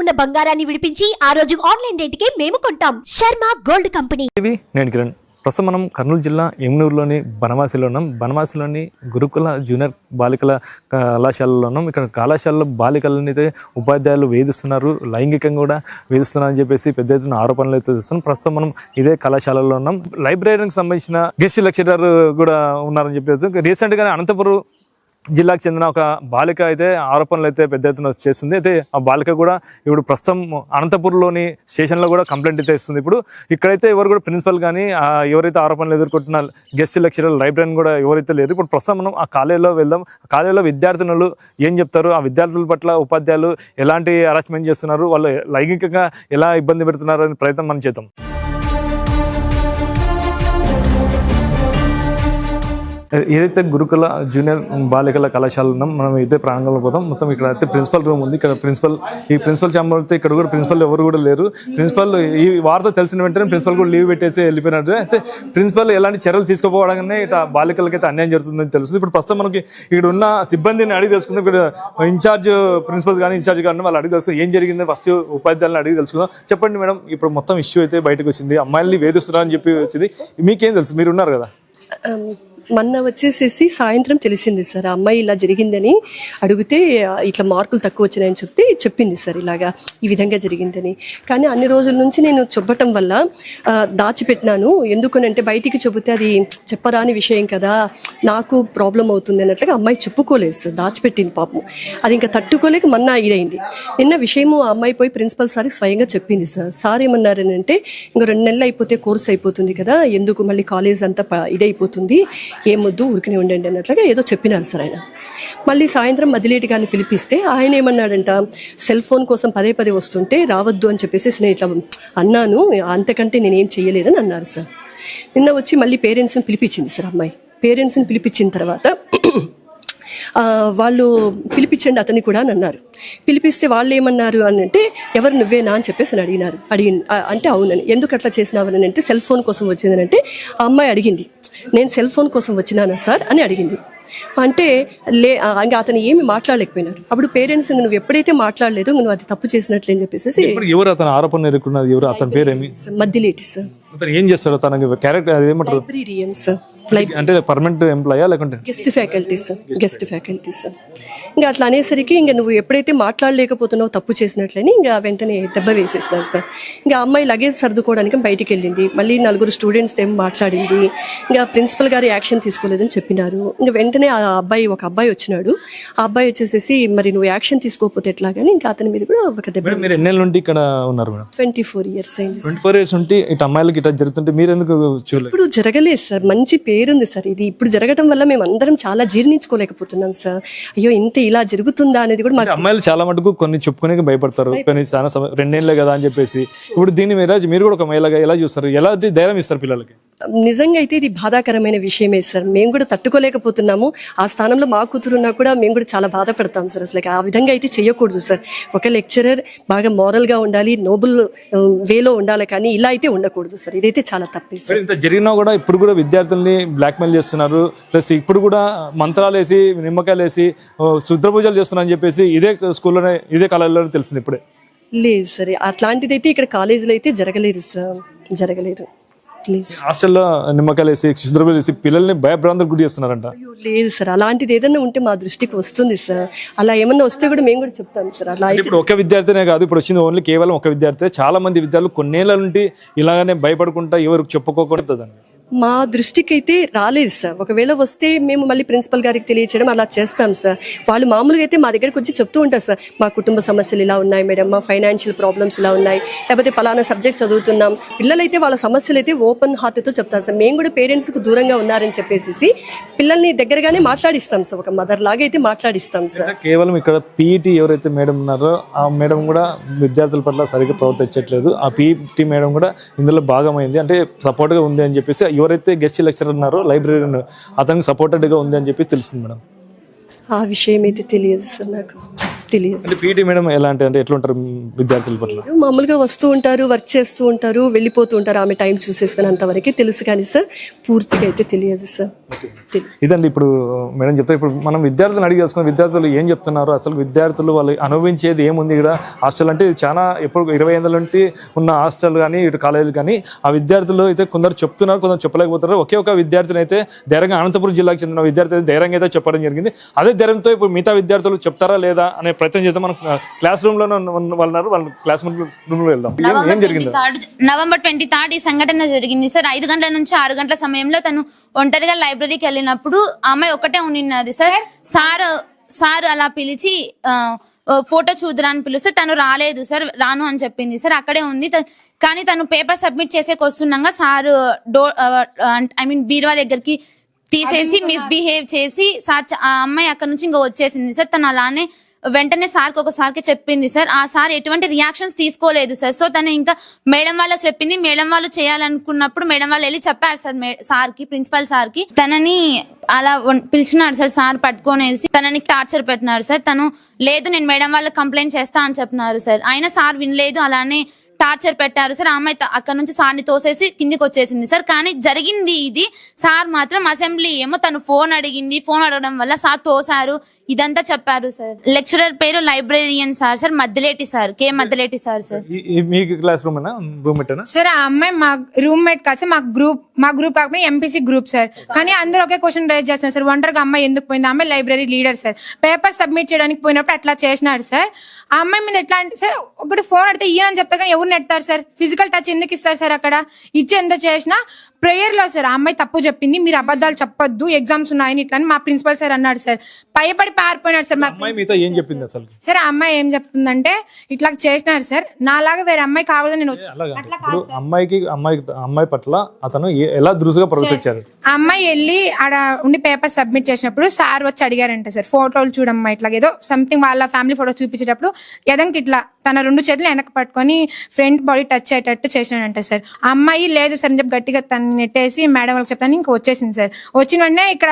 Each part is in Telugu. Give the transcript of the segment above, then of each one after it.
ఉన్న బంగారాన్ని విడిపించి ఆ రోజు ఆన్లైన్ రేటుకే మేము కొంటాం. Sharma gold company. నేను కిరణ్. ప్రస్తుతం మనం కర్నూలు జిల్లా ఎమ్నూరులోని బనవాసిలో ఉన్నాం. బనవాసిలోని గురుకుల జూనియర్ బాలికల కళాశాలలో ఉన్నాం. ఇక్కడ కళాశాలలో బాలికలని అయితే ఉపాధ్యాయులు వేధిస్తున్నారు. లైంగికంగా కూడా వేధిస్తున్నారని చెప్పేసి పెద్ద ఎత్తున ఆరోపణలు అయితే చేస్తున్నాం ప్రస్తుతం మనం ఇదే కళాశాలలో ఉన్నాం. లైబ్రరీకి సంబంధించిన గెస్ట్ లెక్చరర్ కూడా ఉన్నారని చెప్పేసి. రీసెంట్గానే అనంతపురం జిల్లాకు చెందిన ఒక బాలిక అయితే ఆరోపణలు అయితే పెద్ద ఎత్తున చేస్తుంది. అయితే ఆ బాలిక కూడా ఇప్పుడు ప్రస్తుతం అనంతపూర్లోని స్టేషన్లో కూడా కంప్లైంట్ అయితే ఇస్తుంది. ఇప్పుడు ఇక్కడైతే ఎవరు కూడా ప్రిన్సిపల్ కానీ ఆ ఎవరైతే ఆరోపణలు ఎదుర్కొంటున్న గెస్ట్ లెక్చరర్ లైబ్రరీని కూడా ఎవరైతే లేరు. ఇప్పుడు ప్రస్తుతం మనం ఆ కాలేజీలో వెళ్దాం. ఆ కాలేజీలో విద్యార్థినులు ఏం చెప్తారు? ఆ విద్యార్థుల పట్ల ఉపాధ్యాయులు ఎలాంటి హరాస్మెంట్ చేస్తున్నారు? వాళ్ళు లైంగికంగా ఎలా ఇబ్బంది పెడుతున్నారు? అనే ప్రయత్నం మనం చేద్దాం. ఏదైతే గురుకుల జూనియర్ బాలికల కళాశాల ఉన్నాం మనం అయితే ప్రాంగంలో పోతాం మొత్తం ఇక్కడ అయితే ప్రిన్సిపల్ రూమ్ ఉంది. ఇక్కడ ప్రిన్సిపల్ ఈ ప్రిన్సిపల్ ఛాంబర్ అయితే ఇక్కడ కూడా ప్రిన్సిపల్ ఎవరు కూడా లేరు. ప్రిన్సిపల్ ఈ వార్త తెలిసిన వెంటనే ప్రిన్సిపల్ కూడా లీవ్ పెట్టేసి వెళ్ళిపోయినట్టు అయితే ప్రిన్సిపల్ ఎలాంటి చర్యలు తీసుకోపోవడంగానే ఇట బాలికలకైతే అన్యాయం జరుగుతుందని తెలుస్తుంది. ఇప్పుడు ప్రస్తుతం మనకి ఇక్కడ ఉన్న సిబ్బందిని అడిగి తెలుసుకుందాం. ఇక్కడ ఇన్ఛార్జ్ ప్రిన్సిపల్ కానీ ఇన్ఛార్జ్ కానీ వాళ్ళు అడిగి తెలుసుకుందాం. ఏం జరిగింది ఫస్ట్ ఉపాధ్యాయులను అడిగి తెలుసుకుందాం. చెప్పండి మేడం ఇప్పుడు మొత్తం ఇష్యూ అయితే బయటకు వచ్చింది. అమ్మాయిల్ని వేధిస్తున్నారని చెప్పి వచ్చింది. మీకేం తెలుసు? మీరు ఉన్నారు కదా? మొన్న వచ్చేసేసి సాయంత్రం తెలిసింది సార్ ఆ అమ్మాయి ఇలా జరిగిందని అడిగితే ఇట్లా మార్కులు తక్కువ వచ్చినాయని చెప్తే చెప్పింది సార్ ఇలాగా ఈ విధంగా జరిగిందని. కానీ అన్ని రోజుల నుంచి నేను చెప్పటం వల్ల దాచిపెట్టినాను. ఎందుకనంటే బయటికి చెబితే అది చెప్పరాని విషయం కదా నాకు ప్రాబ్లం అవుతుంది అన్నట్లుగా అమ్మాయి చెప్పుకోలేదు సార్ దాచిపెట్టింది పాపం. అది ఇంకా తట్టుకోలేక మొన్న ఇదైంది. నిన్న విషయము ఆ అమ్మాయి పోయి ప్రిన్సిపల్ సార్కి స్వయంగా చెప్పింది సార్. సార్ ఏమన్నారని అంటే ఇంకో రెండు నెలలు అయిపోతే కోర్స్ అయిపోతుంది కదా ఎందుకు మళ్ళీ కాలేజ్ అంతా ఇదైపోతుంది. ఏమొద్దు ఊరికనే ఉండండి అన్నట్లుగా ఏదో చెప్పినారు సార్ ఆయన. మళ్ళీ సాయంత్రం మదిలేటి గారిని పిలిపిస్తే ఆయన ఏమన్నాడంట సెల్ ఫోన్ కోసం పదే పదే వస్తుంటే రావద్దు అని చెప్పేసి నేను ఇట్లా అన్నాను అంతకంటే నేనేం చేయలేదని అన్నారు సార్. నిన్న వచ్చి మళ్ళీ పేరెంట్స్ని పిలిపించింది సార్ అమ్మాయి. పేరెంట్స్ని పిలిపించిన తర్వాత వాళ్ళు పిలిపించండి అతన్ని కూడా అని అన్నారు. పిలిపిస్తే వాళ్ళు ఏమన్నారు అని అంటే ఎవరు నువ్వేనా? అని చెప్పేసి అని అడిగినారు. అడిగి అంటే అవునని. ఎందుకు అట్లా చేసినావు? అని అంటే సెల్ ఫోన్ కోసం వచ్చిందని అంటే ఆ అమ్మాయి అడిగింది. నేను సెల్ ఫోన్ కోసం వచ్చినానా సార్ అని అడిగింది. అంటే లే ఇంకా అతను ఏమి మాట్లాడలేకపోయినారు. అప్పుడు పేరెంట్స్ నువ్వు ఎప్పుడైతే మాట్లాడలేదు నువ్వు అది తప్పు చేసినట్లు అని చెప్పేసి ఎవరు అతను ఆరోపణ ఎదుర్కొన్నారు? ఎవరు అతని పేరేమి? మధ్యలేటి సార్. ఏం చేస్తాడు? తనకి క్యారెక్టర్ ఏమంటారు? Librarian sir. అంటే పర్మనెంట్ ఎంప్లాయా లేకుంటే? గెస్ట్ ఫ్యాకల్టీస్ గెస్ట్ ఫ్యాకల్టీస్ ఇంకా అట్లా అనేసరికి ఇంకా నువ్వు ఎప్పుడైతే మాట్లాడలేకపోతున్నావు తప్పు చేసినట్లని ఇంకా వెంటనే దెబ్బ వేసేసినారు సార్ ఇంకా అమ్మాయి లగేజ్ సర్దుకోవడానికి బయటికి వెళ్ళింది మళ్ళీ నలుగురు స్టూడెంట్స్ ఏమో మాట్లాడింది. ఇంకా ప్రిన్సిపల్ గారు యాక్షన్ తీసుకోలేదని చెప్పినారు. ఇంకా వెంటనే ఆ అబ్బాయి ఒక అబ్బాయి వచ్చినాడు. ఆ అబ్బాయి వచ్చేసేసి మరి నువ్వు యాక్షన్ తీసుకోకపోతే ఎట్లా కానీ ఇంకా అతని మీద కూడా ఒక దెబ్బ మీరు ఎన్నేళ్ళ నుండి ఇక్కడ ఉన్నారు మేడం? ట్వంటీ ఫోర్ ఇయర్స్ అయింది ట్వంటీ ఫోర్ ఇయర్స్ ఉంటే ఇటు అమ్మాయిలకి ఇట్లా జరుగుతుంటే మీరు ఎందుకు ఇప్పుడు జరగలేదు సార్ మంచి పేరుంది సార్. ఇది ఇప్పుడు జరగటం వల్ల మేము అందరం చాలా జీర్ణించుకోలేకపోతున్నాం సార్. అయ్యో ఇంత ఇలా జరుగుతుందా అనేది కూడా మాకు అమ్మాయిలు చాలా మటుకు కొన్ని చెప్పుకునే భయపడతారు. కొన్ని చాలా రెండేళ్ళే కదా అని చెప్పేసి. ఇప్పుడు దీన్ని మీరు మీరు కూడా ఒక మహిళగా ఎలా చూస్తారు? ఎలా ధైర్యం ఇస్తారు పిల్లలకి? నిజంగా అయితే ఇది బాధాకరమైన విషయమే సార్. మేము కూడా తట్టుకోలేకపోతున్నాము. ఆ స్థానంలో మా కూతురున్నా కూడా మేము కూడా చాలా బాధపడతాం సార్. అసలు ఆ విధంగా అయితే చేయకూడదు సార్. ఒక లెక్చరర్ బాగా moral గా ఉండాలి నోబుల్ వేలో ఉండాలి కానీ ఇలా అయితే ఉండకూడదు సార్. ఇదైతే చాలా తప్పే సార్. ఇంత జరిగినా కూడా ఇప్పుడు కూడా విద్యార్థుల్ని బ్లాక్మెయిల్ చేస్తున్నారు. ప్లస్ ఇప్పుడు కూడా మంత్రాలు వేసి నిమ్మకాయలు వేసి ఓ, శుద్ర పూజలు చేస్తున్నారని చెప్పేసి ఇదే స్కూల్లోనే ఇదే కళాశాలలో తెలిసింది ఇప్పుడే. లేదు సార్. అట్లాంటిది అయితే ఇక్కడ కాలేజీలో అయితే జరగలేదు సార్. జరగలేదు. ప్లీజ్. హాస్టల్లో నిమ్మకాయలు వేసి పూజలు చేసి పిల్లల్ని భయభ్రాంతులకు గురి చేస్తున్నారంట. లేదు సార్. అలాంటిది ఏదైనా ఉంటే మా దృష్టికి వస్తుంది సార్. అలా ఏమన్నా వస్తే కూడా మేము కూడా చెప్తాం సార్. అలా అయితే ఇప్పుడు ఒక విద్యార్థినే కాదు ఇప్పుడు వచ్చింది ఓన్లీ కేవలం ఒక విద్యార్థి చాలా మంది విద్యార్థులు కొన్నేళ్ళ నుండి ఇలాగనే భయపడుకుంటా ఎవరికి చెప్పుకోకూడదు మా దృష్టికి అయితే రాలేదు సార్. ఒకవేళ వస్తే మేము మళ్ళీ ప్రిన్సిపల్ గారికి తెలియచేయడం అలా చేస్తాం సార్. వాళ్ళు మామూలుగా అయితే మా దగ్గరికి వచ్చి చెప్తూ ఉంటారు సార్. మా కుటుంబ సమస్యలు ఇలా ఉన్నాయి మేడం. మా ఫైనాన్షియల్ ప్రాబ్లమ్స్ ఇలా ఉన్నాయి. లేకపోతే పలానా సబ్జెక్ట్ చదువుతున్నాం. పిల్లలైతే వాళ్ళ సమస్యలు అయితే ఓపెన్ హార్ట్తో చెప్తారు సార్. మేము కూడా పేరెంట్స్కి దూరంగా ఉన్నారని చెప్పేసి పిల్లల్ని దగ్గరగానే మాట్లాడిస్తాం సార్. ఒక మదర్ లాగా అయితే మాట్లాడిస్తాం సార్. కేవలం ఇక్కడ పీఈటీ ఎవరైతే మేడం ఉన్నారో ఆ మేడం కూడా విద్యార్థుల పట్ల సరిగ్గా ప్రవర్తించట్లేదు. ఆ పీఈటీ మేడం కూడా ఇందులో భాగమైంది. అంటే సపోర్ట్గా ఉంది అని చెప్పేసి ఎవరైతే గెస్ట్ లెక్చర్ ఉన్నారో లైబ్రరీ అతనికి సపోర్టెడ్గా ఉంది అని చెప్పి తెలిసింది మేడం. ఆ విషయం అయితే తెలియదు సార్ నాకు. తెలియదు పీటీ మేడం ఎలాంటి అంటే ఎట్లుంటారు విద్యార్థుల పట్ల? మామూలుగా వస్తూ ఉంటారు వర్క్ చేస్తూ ఉంటారు వెళ్ళిపోతూ ఉంటారు. ఆమె టైం చూసేసుకుని అంతవరకే తెలుసు కానీ సార్ పూర్తిగా అయితే తెలియదు సార్. ఇదండి ఇప్పుడు మేడం చెప్తారు ఇప్పుడు మనం విద్యార్థులను అడిగి తెలుసుకున్న విద్యార్థులు ఏం చెప్తున్నారు? అసలు విద్యార్థులు వాళ్ళు అనుభవించేది ఏముంది ఇక్కడ? హాస్టల్ అంటే ఇది చాలా ఎప్పుడు ఇరవై ఏళ్ళ నుండి ఉన్న హాస్టల్ కానీ ఇటు కాలేజీలు కానీ ఆ విద్యార్థులు అయితే కొందరు చెప్తున్నారు కొందరు చెప్పలేకపోతున్నారు. ఒకే ఒక విద్యార్థిని అయితే ధైర్యంగా అనంతపురం జిల్లాకు చెందిన విద్యార్థి అయితే ధైర్యంగా అయితే చెప్పడం జరిగింది. అదే ధైర్యంతో ఇప్పుడు మిగతా విద్యార్థులు చెప్తారా లేదా అనే ప్రయత్నం చేద్దాం. మనం క్లాస్ రూమ్లో వాళ్ళు ఉన్నారు వాళ్ళ క్లాస్ రూమ్లో వెళ్దాం. ఏం- ఏం జరిగింది? నవంబర్ ట్వంటీ థర్డ్ ఈ సంఘటన జరిగింది సార్. ఐదు గంటల నుంచి ఆరు గంటల సమయంలో తను ఒంటరిగా లైబ్రరీకి వెళ్ళినప్పుడు ఆ అమ్మాయి ఒకటే ఉన్నది సార్. సార్? సార్ అలా పిలిచి ఫోటో చూద్దురా అని పిలిస్తే తను రాలేదు సార్. రాను అని చెప్పింది సార్. అక్కడే ఉంది. కానీ తను పేపర్ సబ్మిట్ చేసేకి వస్తుండగా సార్ డోర్ ఐ మీన్ బీరువా దగ్గరికి తీసేసి మిస్బిహేవ్ చేసి సార్ ఆ అమ్మాయి అక్కడ నుంచి ఇంకా వచ్చేసింది సార్. తను అలానే వెంటనే సార్కి ఒకసారికి చెప్పింది సార్ ఆ సార్ ఎటువంటి రియాక్షన్స్ తీసుకోలేదు సార్. సో తను ఇంకా మేడం వాళ్ళ చెప్పింది మేడం వాళ్ళు చేయాలనుకున్నప్పుడు మేడం వాళ్ళు వెళ్ళి చెప్పారు సార్ సార్కి ప్రిన్సిపల్ సార్కి. తనని అలా పిలిచినాడు సార్ సార్ పట్టుకొనేసి తనని టార్చర్ పెట్టినారు సార్. తను లేదు నేను మేడం వాళ్ళకి కంప్లైంట్ చేస్తా అని చెప్పినారు సార్. అయినా సార్ వినలేదు అలానే టార్చర్ పెట్టారు సార్. అమ్మాయి అక్కడ నుంచి సార్ని తోసేసి కిందికి వచ్చేసింది సార్. కానీ జరిగింది ఇది. సార్ మాత్రం అసెంబ్లీ ఏమో తను ఫోన్ అడిగింది. ఫోన్ అడగడం వల్ల సార్ తోసారు ఇదంతా చెప్పారు సార్. లెక్చరర్ పేరు librarian sir sir. Maddaleti sir. K Maddaleti sir sir. ఈ- ఈ- మీ క్లాస్ రూమ్ రూమ్ సార్ ఆ అమ్మాయి మా రూమ్మేట్ కాదు సార్. మా గ్రూప్ మా గ్రూప్ కాకపోతే ఎంపీసీ గ్రూప్ సార్. కానీ అందరూ ఒకే క్వశ్చన్ రైజ్ చేస్తున్నారు సార్. ఒంటరిగా అమ్మాయి ఎందుకు పోయింది? ఆ అమ్మాయి library leader sir. Paper submit చేయడానికి పోయినప్పుడు అట్లా చేసినాడు సార్. ఆ అమ్మాయి మీద ఎట్లా అంటే సార్ ఒకటి ఫోన్ అడితే ఇయ్యనని చెప్తారు కానీ ఎవరు నెడతారు సార్? ఫిజికల్ టచ్ ఎందుకు ఇస్తారు సార్ అక్కడ? ఇచ్చి ఎంత చేసినా ప్రేయర్లో సార్ ఆ అమ్మాయి తప్పు చెప్పింది మీరు అబద్ధాలు చెప్పొద్దు ఎగ్జామ్స్ ఉన్నాయని ఇట్లా అని మా ప్రిన్సిపల్ సార్ అన్నాడు సార్. భయపడి పారిపోయినాడు సార్ మా అమ్మాయి మీతో ఏం చెప్పింది అసలు? సార్ ఆ అమ్మాయి ఏం చెప్తుందంటే ఇట్లా చేసినారు సార్ నాలాగా వేరే అమ్మాయి కాకూడదు నేను వచ్చి అలాగా. ఇప్పుడు అమ్మాయికి అమ్మాయి అమ్మాయి పట్ల అతను ఏ- ఎలా దురుసుగా ప్రవర్తించారు? ఆ అమ్మాయి వెళ్ళి ఆడ ఉండి పేపర్ సబ్మిట్ చేసినప్పుడు సార్ వచ్చి అడిగారంట సార్ ఫోటోలు చూడమ్మా ఇట్లా ఏదో సంథింగ్ వాళ్ళ ఫ్యామిలీ ఫోటో చూపించేటప్పుడు ఎదంకి ఇట్లా తన రెండు చేతులు వెనక పట్టుకొని ఫ్రంట్ బాడీ టచ్ అయ్యేటట్టు చేసినాడంట సార్. ఆ అమ్మాయి లేదు సార్ అని చెప్పి గట్టిగా తను నెట్టేసి మేడం వాళ్ళకి చెప్తాను ఇంకా వచ్చేసింది సార్. వచ్చిన వెంటనే ఇక్కడ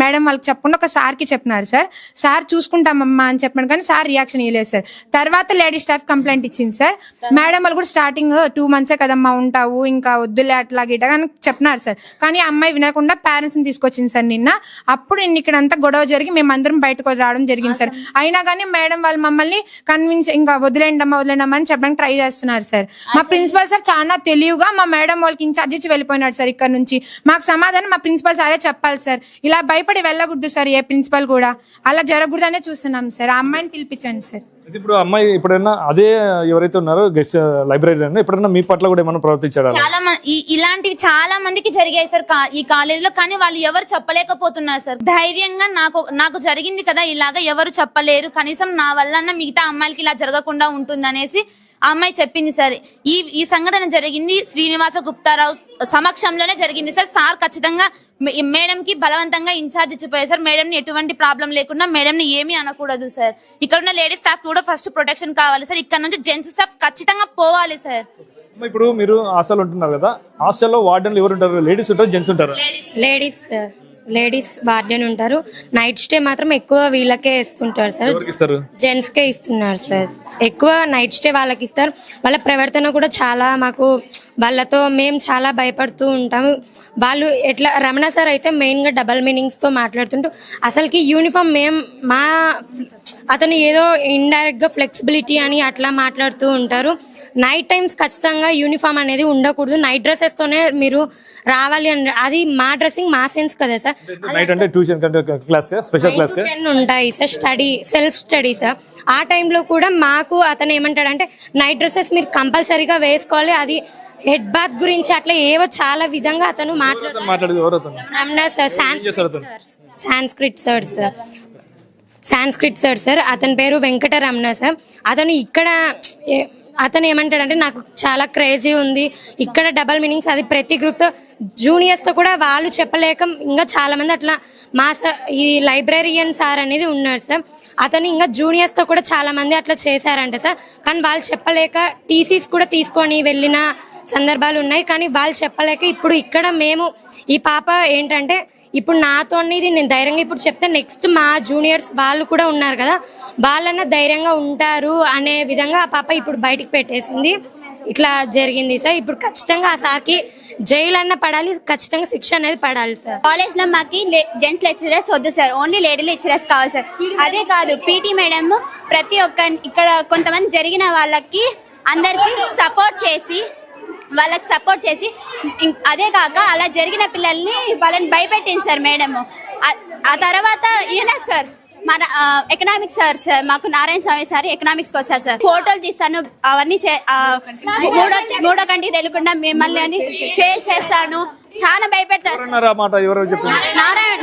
మేడం వాళ్ళకి చెప్పకుండా ఒక సార్కి చెప్పినారు సార్. సార్ చూసుకుంటామమ్మా అని చెప్పాను కానీ సార్ రియాక్షన్ ఇవ్వలేదు సార్. తర్వాత లేడీ స్టాఫ్ కంప్లైంట్ ఇచ్చింది సార్. మేడం వాళ్ళు కూడా స్టార్టింగ్ టూ మంత్సే కదమ్మా ఉంటావు ఇంకా వద్దులే అట్లా గిట్ట అని చెప్పినారు సార్. కానీ ఆ అమ్మాయి వినకుండా పేరెంట్స్ని తీసుకొచ్చింది సార్ నిన్న. అప్పుడు నిన్న ఇక్కడ అంతా గొడవ జరిగి మేమందరం బయటకు రావడం జరిగింది సార్. అయినా కానీ మేడం వాళ్ళు మమ్మల్ని కన్విన్స్ ఇంకా వదిలేండి అమ్మా వదిలేండి అమ్మా అని చెప్పడానికి ట్రై చేస్తున్నారు సార్. మా ప్రిన్సిపల్ సార్ చాలా తెలివిగా మా మేడం వాళ్ళకి ఇన్ఛార్జ్ ఇచ్చి వెళ్ళిపోయినాడు సార్ ఇక్కడ నుంచి. మాకు సమాధానం మా ప్రిన్సిపల్ సారే చెప్పాలి సార్. ఇలా భయపడి వెళ్ళకూడదు సార్ ఏ ప్రిన్సిపల్ కూడా. అలా జరగకూడదనే చూస్తున్నాం సార్. ఆ అమ్మాయిని పిలిపించండి సార్. ఇప్పుడు అమ్మాయి ఎప్పుడైనా అదే ఎవరైతే ఉన్నారో గెస్ట్ లైబ్రరీ ఎప్పుడైనా మీ పట్ల కూడా ఏమైనా ప్రవర్తించారా చాలా మంది ఇలాంటివి చాలా మందికి జరిగాయి సార్ కా- ఈ కాలేజీలో కానీ వాళ్ళు ఎవరు చెప్పలేకపోతున్నారు సార్. ధైర్యంగా నాకు నాకు జరిగింది కదా ఇలాగా ఎవరు చెప్పలేరు. కనీసం నా వల్ల మిగతా అమ్మాయిలకి ఇలా జరగకుండా ఉంటుందనేసి ఆ అమ్మాయి చెప్పింది సార్ ఈ ఈ సంఘటన జరిగింది శ్రీనివాస గుప్తారావు సమక్షంలోనే జరిగింది సార్. సార్ ఖచ్చితంగా మేడం కి బలవంతంగా ఇన్ఛార్జ్ ఇచ్చిపోయారు సార్. మేడం ని ఎటువంటి ప్రాబ్లం లేకుండా మేడం ని ఏమీ అనకూడదు సార్. ఇక్కడ ఉన్న లేడీస్ స్టాఫ్ కూడా ఫస్ట్ ప్రొటెక్షన్ కావాలి సార్. ఇక్కడ నుంచి జెంట్స్ స్టాఫ్ ఖచ్చితంగా పోవాలి సార్. అమ్మ, ఇప్పుడు మీరు హాస్టల్ ఉంటున్నారు కదా. హాస్టల్లో వార్డెన్లు ఎవరు ఉంటారు? లేడీస్ ఉంటారు? జెంట్స్ ఉంటారు? Ladies sir. లేడీస్ వార్డెన్ ఉంటారు. నైట్ స్టే మాత్రం ఎక్కువ వీళ్ళకే ఇస్తుంటారు సార్. ఇస్తారు? జెంట్స్కే ఇస్తున్నారు సార్. ఎక్కువ నైట్ స్టే వాళ్ళకి ఇస్తారు. వాళ్ళ ప్రవర్తన కూడా చాలా మాకు వాళ్ళతో మేము చాలా భయపడుతూ ఉంటాము. వాళ్ళు ఎట్లా రమణ సార్ అయితే మెయిన్గా డబల్ మీనింగ్స్తో మాట్లాడుతుంటూ అసలుకి యూనిఫామ్ మేము మా అతను ఏదో ఇండైరెక్ట్గా ఫ్లెక్సిబిలిటీ అని అట్లా మాట్లాడుతూ ఉంటారు. నైట్ టైమ్స్ ఖచ్చితంగా యూనిఫామ్ అనేది ఉండకూడదు. నైట్ డ్రెస్సెస్తోనే మీరు రావాలి అని అది మా డ్రెస్సింగ్ మా సెన్స్ కదా సార్. నైట్ అంటే tuition class special class ten ఉంటాయి sir study self study sir. ఆ టైంలో కూడా మాకు అతను ఏమంటాడంటే నైట్ డ్రెస్సెస్ మీరు కంపల్సరీగా వేసుకోవాలి. అది హెడ్ బాత్ గురించి అట్లా ఏవో చాలా విధంగా అతను Ramana sir Sanskrit sir sir. Sanskrit sir sir. అతని పేరు వెంకటరమణ సార్. అతను ఇక్కడ ఏ- అతను ఏమంటాడంటే నాకు చాలా క్రేజీ ఉంది. ఇక్కడ డబల్ మీనింగ్స్ అది ప్రతి గ్రూప్తో జూనియర్స్తో కూడా వాళ్ళు చెప్పలేక ఇంకా చాలామంది అట్లా మా సార్ ఈ లైబ్రరీయన్ సార్ అనేది ఉన్నారు సార్. అతను ఇంకా జూనియర్స్తో కూడా చాలా మంది అట్లా చేశారంట సార్. కానీ వాళ్ళు చెప్పలేక టీసీస్ కూడా తీసుకొని వెళ్ళిన సందర్భాలు ఉన్నాయి. కానీ వాళ్ళు చెప్పలేక ఇప్పుడు ఇక్కడ మేము ఈ పాప ఏంటంటే ఇప్పుడు నాతో ఇది నేను ధైర్యంగా ఇప్పుడు చెప్తే నెక్స్ట్ మా జూనియర్స్ వాళ్ళు కూడా ఉన్నారు కదా. వాళ్ళన్న ధైర్యంగా ఉంటారు అనే విధంగా ఆ పాప ఇప్పుడు బయటికి పెట్టేసింది. ఇట్లా జరిగింది సార్. ఇప్పుడు ఖచ్చితంగా ఆ సార్కి జైలు అన్న పడాలి ఖచ్చితంగా శిక్ష అనేది పడాలి సార్. కాలేజ్లో మాకి జెంట్స్ లెక్చరర్స్ వద్దు సార్. ఓన్లీ లేడీ లెక్చరర్స్ కావాలి సార్. అదే కాదు పీటీ మేడం ప్రతి ఒక్క ఇక్కడ కొంతమంది జరిగిన వాళ్ళకి అందరికి సపోర్ట్ చేసి వాళ్ళకి సపోర్ట్ చేసి అదే కాక అలా జరిగిన పిల్లల్ని వాళ్ళని భయపెట్టింది సార్ మేడం ఆ తర్వాత ఈయన సార్. మన ఎకనామిక్స్ సార్ సార్ మాకు నారాయణ స్వామి సార్ ఎకనామిక్స్ వచ్చారు సార్ ఫోటోలు తీస్తాను అవన్నీ మూడో మూడో కంటికి తెలియకుండా మిమ్మల్ని అని ఫెయిల్ చేస్తాను. చాలా భయపెడతారు. నారాయణ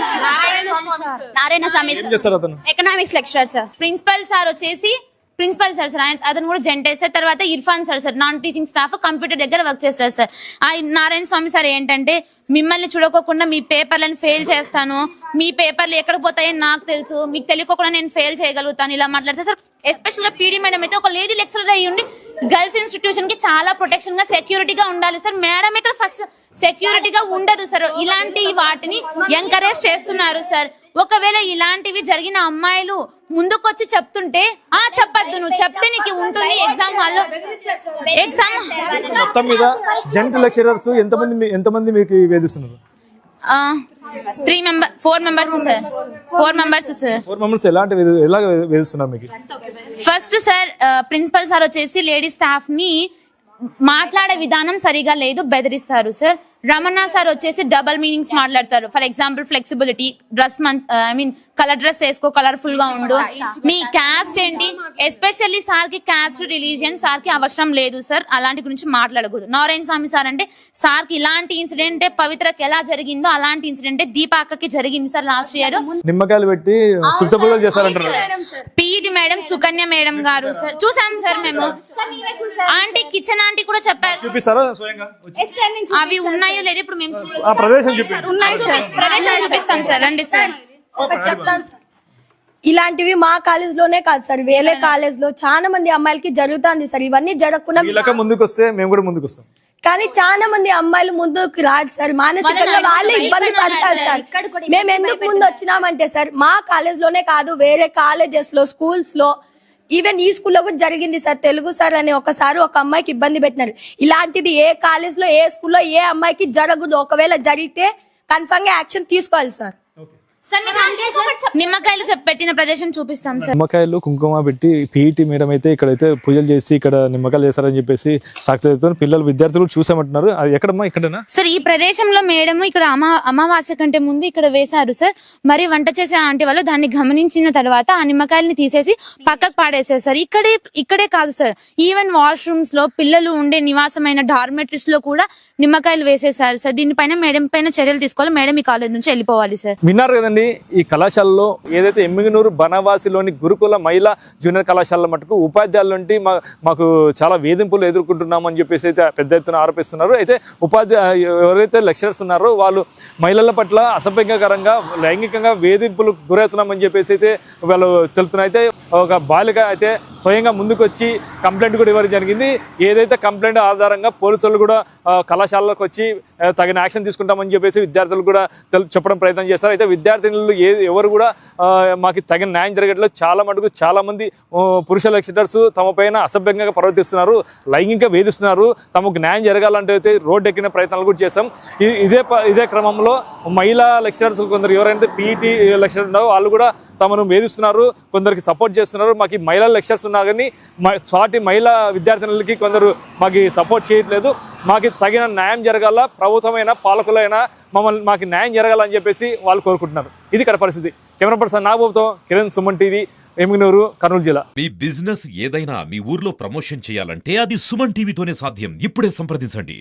నారాయణ స్వామి ఏం చేస్తారు అతను? Economics lecturer sir principal sir వచ్చేసి ప్రిన్సిపల్ సార్ సార్ ఆయన- అతను కూడా జెంటే సార్ తర్వాత Irfan sir sir non teaching staff computer దగ్గర వర్క్ చేస్తారు సార్. ఆ నారాయణ స్వామి సార్ ఏంటంటే మిమ్మల్ని చూడకోకుండా మీ పేపర్లను ఫెయిల్ చేస్తాను. మీ పేపర్లు ఎక్కడ పోతాయని నాకు తెలుసు. మీకు తెలియకోకుండా నేను ఫెయిల్ చేయగలుగుతాను. ఇలా మాట్లాడితే సార్. ఎస్పెషల్గా పీడీ మేడం అయితే ఒక లేడీ లెక్చరర్ అయ్యి ఉండి గర్ల్స్ ఇన్స్టిట్యూషన్కి చాలా ప్రొటెక్షన్గా సెక్యూరిటీగా ఉండాలి సార్. మేడం ఇక్కడ ఫస్ట్ సెక్యూరిటీగా ఉండదు సార్. ఇలాంటి వాటిని ఎంకరేజ్ చేస్తున్నారు సార్. ఒకవేళ ఇలాంటివి జరిగిన అమ్మాయిలు ముందుకొచ్చి చెప్తుంటే ఆ చెప్పొద్దు నువ్వు చెప్తే నీకు ఉంటుంది ఎగ్జామ్ హాల్లో. ఎగ్జామ్ మొత్తం మీద జెంట్ లెక్చరర్స్ ఎంతమంది ఎంతమంది మీకు వేధిస్తున్నారు? Three member four members sir four members sir four members ఎలాంటి ఎలా వేధిస్తున్నారు మీకు? ఫస్ట్ సార్ ప్రిన్సిపల్ సార్ వచ్చేసి లేడీ స్టాఫ్ని మాట్లాడే విధానం సరిగా లేదు బెదిరిస్తారు సార్ రమణ సార్ వచ్చేసి డబల్ మీనింగ్స్ మాట్లాడతారు. For example flexibility dress I mean colour dress వేసుకో కలర్ఫుల్గా ఉండు. నీ క్యాస్ట్ ఏంటి ఎస్పెషల్లీ సార్కి క్యాస్ట్ రిలీజియన్ సార్కి అవసరం లేదు సార్. అలాంటి గురించి మాట్లాడకూడదు. నారాయణ స్వామి సార్ అంటే సార్కి ఇలాంటి ఇన్సిడెంట్ పవిత్రకి ఎలా జరిగిందో అలాంటి ఇన్సిడెంట్ దీపాకకి జరిగింది సార్ లాస్ట్ ఇయర్ నిమ్మకాయలు పెట్టి పీఈటి మేడం సుకన్య మేడం గారు సార్. చూసాం సార్ మేము. ఆంటీ కిచెన్ ఆంటీ కూడా చెప్పారు. చూపిస్తారా స్వయంగా? వచ్చి? అవి ఉన్నాయో లేదో. ఇప్పుడు మేము చూ- ఆ ప్రదేశం చూపించండి ఉన్నాయి సార్. ప్రవేశం చూపిస్తాం సార్. రండి సార్. ఒకటి చెప్తాను సార్. ఇలాంటివి మా కాలేజ్లోనే కాదు సార్. వేరే కాలేజ్లో చాలా మంది అమ్మాయిలకి జరుగుతుంది సార్. ఇవన్నీ జరగకుండా వీళ్ళక ముందుకు వస్తే మేము కూడా ముందుకు వస్తాం. కానీ చాలా మంది అమ్మాయిలు ముందుకు రాదు సార్. మానసికంగా వాళ్ళే ఇబ్బంది పడతారు సార్. మేము ఎందుకు ముందు వచ్చినామంటే సార్ మా కాలేజ్లోనే కాదు వేరే కాలేజెస్లో స్కూల్స్లో ఈవెన్ ఈ స్కూల్లో కూడా జరిగింది సార్. తెలుగు సార్ అని ఒకసారి ఒక అమ్మాయికి ఇబ్బంది పెట్టినారు. ఇలాంటిది ఏ కాలేజ్లో ఏ స్కూల్లో ఏ అమ్మాయికి జరగదు. ఒకవేళ జరిగితే కన్ఫర్మ్గా యాక్షన్ తీసుకోవాలి సార్. నిమ్మకాయలు చెప్పి పెట్టిన ప్రదేశం చూపిస్తాం సార్. నిమ్మకాయలు కుంకుమ పెట్టి పీఈటీ మేడం అయితే ఇక్కడైతే పూజలు చేసి ఇక్కడ నిమ్మకాయలు చేస్తారని చెప్పేసి సాక్షి పిల్లలు విద్యార్థులు చూసామంటున్నారు. అది ఎక్కడమ్మా? ఇక్కడనా? సార్ ఈ ప్రదేశంలో మేడం ఇక్కడ అమా అమావాస్య కంటే ముందు ఇక్కడ వేశారు సార్. మరి వంట చేసే ఆంటీ వాళ్ళు దాన్ని గమనించిన తర్వాత ఆ నిమ్మకాయలని తీసేసి పక్కకు పాడేశారు సార్. ఇక్కడే ఇక్కడే కాదు సార్. ఈవెన్ వాష్రూమ్స్లో పిల్లలు ఉండే నివాసమైన డార్మెటరీస్లో కూడా నిమ్మకాయలు వేసేసారు సార్. దీనిపైన మేడం పైన చర్యలు తీసుకోవాలి. మేడం ఈ కాలేజ్ నుంచి వెళ్ళిపోవాలి సార్. విన్నారు కదండి ఈ కళాశాలలో ఏదైతే ఎమ్మిగనూరు బనవాసిలోని గురుకుల మహిళా జూనియర్ కళాశాల మటుకు ఉపాధ్యాయుల నుండి మా మాకు చాలా వేధింపులు ఎదుర్కొంటున్నామని చెప్పేసి అయితే పెద్ద ఎత్తున ఆరోపిస్తున్నారు. అయితే ఉపాధ్యాయ ఎవరైతే లెక్చరర్స్ ఉన్నారో వాళ్ళు మహిళల పట్ల అసభ్యకరంగా లైంగికంగా వేధింపులు గురవుతున్నామని చెప్పేసి అయితే వాళ్ళు తెలుపుతున్నారు. అయితే ఒక బాలిక అయితే స్వయంగా ముందుకు వచ్చి కంప్లైంట్ కూడా ఇవ్వడం జరిగింది. ఏదైతే కంప్లైంట్ ఆధారంగా పోలీసులు కూడా కళాశాలలోకి వచ్చి తగిన యాక్షన్ తీసుకుంటామని చెప్పేసి విద్యార్థులు కూడా చెప్పడం ప్రయత్నం చేస్తారు. అయితే విద్యార్థినులు ఏ ఎవరు కూడా మాకు తగిన న్యాయం జరగట్లేదు చాలా మటుకు చాలామంది పురుష లెక్చరర్స్ తమ పైన అసభ్యంగా ప్రవర్తిస్తున్నారు లైంగిక వేధిస్తున్నారు. తమకు న్యాయం జరగాలంటే అయితే రోడ్డు ఎక్కిన ప్రయత్నాలు కూడా చేస్తాం. ఇదే ప- ఇదే క్రమంలో మహిళా లెక్చరర్స్ కొందరు ఎవరైతే పీఈటీ లెక్చరర్ ఉన్నారో వాళ్ళు కూడా తమను వేధిస్తున్నారు కొందరికి సపోర్ట్ చేస్తున్నారు. మాకు మహిళా లెక్చర్స్ ఉన్నా కానీ సాటి మహిళా విద్యార్థినులకి కొందరు మాకు సపోర్ట్ చేయట్లేదు. మాకు తగిన న్యాయం జరగాల ప్రభుత్వమైన పాలకులైనా మమ్మల్ని మాకు న్యాయం జరగాలని చెప్పేసి వాళ్ళు కోరుకుంటున్నారు. ఇది ఇక్కడ పరిస్థితి. కెమెరా పర్సన్ నాగబాబుతో కిరణ్ సుమన్ టీవీ ఎమిగనూరు కర్నూలు జిల్లా. మీ బిజినెస్ ఏదైనా మీ ఊర్లో ప్రమోషన్ చేయాలంటే అది సుమన్ టీవీతోనే సాధ్యం. ఇప్పుడే సంప్రదించండి.